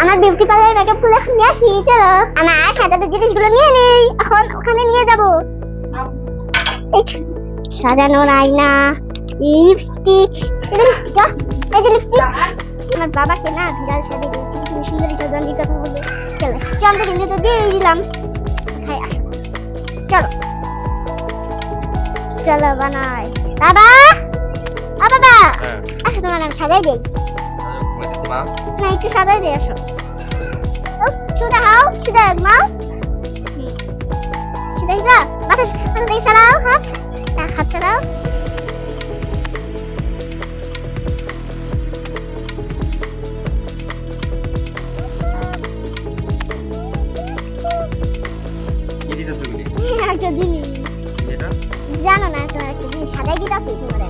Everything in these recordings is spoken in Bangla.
আমার বিউটি পার্লার মেকআপগুলো এখন নিয়ে আসি চলো। আমার সাজানোর জিনিসগুলো নিয়ে নেই এখন ওখানে নিয়ে যাব। সাজানোর আয়না লিপস্টিক লিপস্টিক এই যে লিপস্টিক আমার বাবাকে না বিড়াল সাজে দিয়েছি তুমি সুন্দরী সাজান কথা বলে চলো চন্দ্র কিন্তু তো দিয়ে দিলাম। খাই আসো চলো। চলো বানাই। বাবা! আ বাবা! হ্যাঁ। আসো তোমার আমি সাজাই দিই। ঘুমাইতেছে মা না একটু সাজাই দিয়ে আসো। সুদা হাও সুদা সুদা সুদা সরাও হাত। হ্যাঁ, হাত জানো না তোমার একটা জিনিস সাজাই দিতে আছে তোমার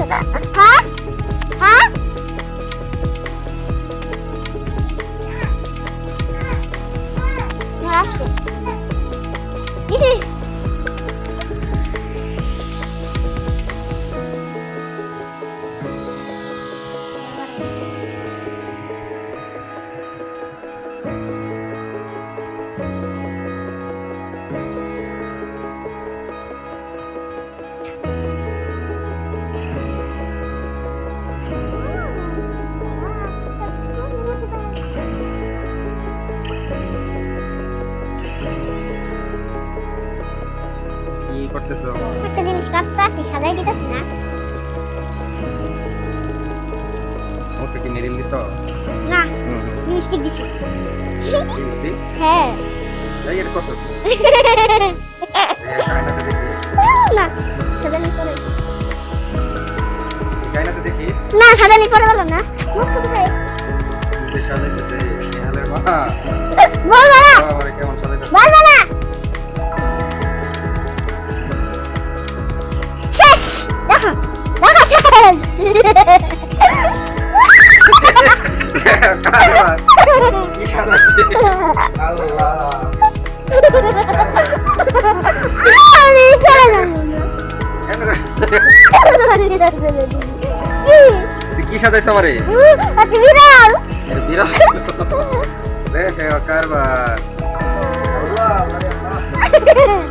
হ্যাঁ হ্যাঁ করতেছো? একটা জিনিস রাখতে আসি সাজাই দিতেছি না। ওকে কি নেরিল দিছো? না মিষ্টি দিছি। মিষ্টি? হ্যাঁ। এই এর কত সাজানি পরে বলো না। আমি কি সাজাইছ আমারে। আচ্ছা বিড়াল। বিড়াল। কারবার। আল্লাহ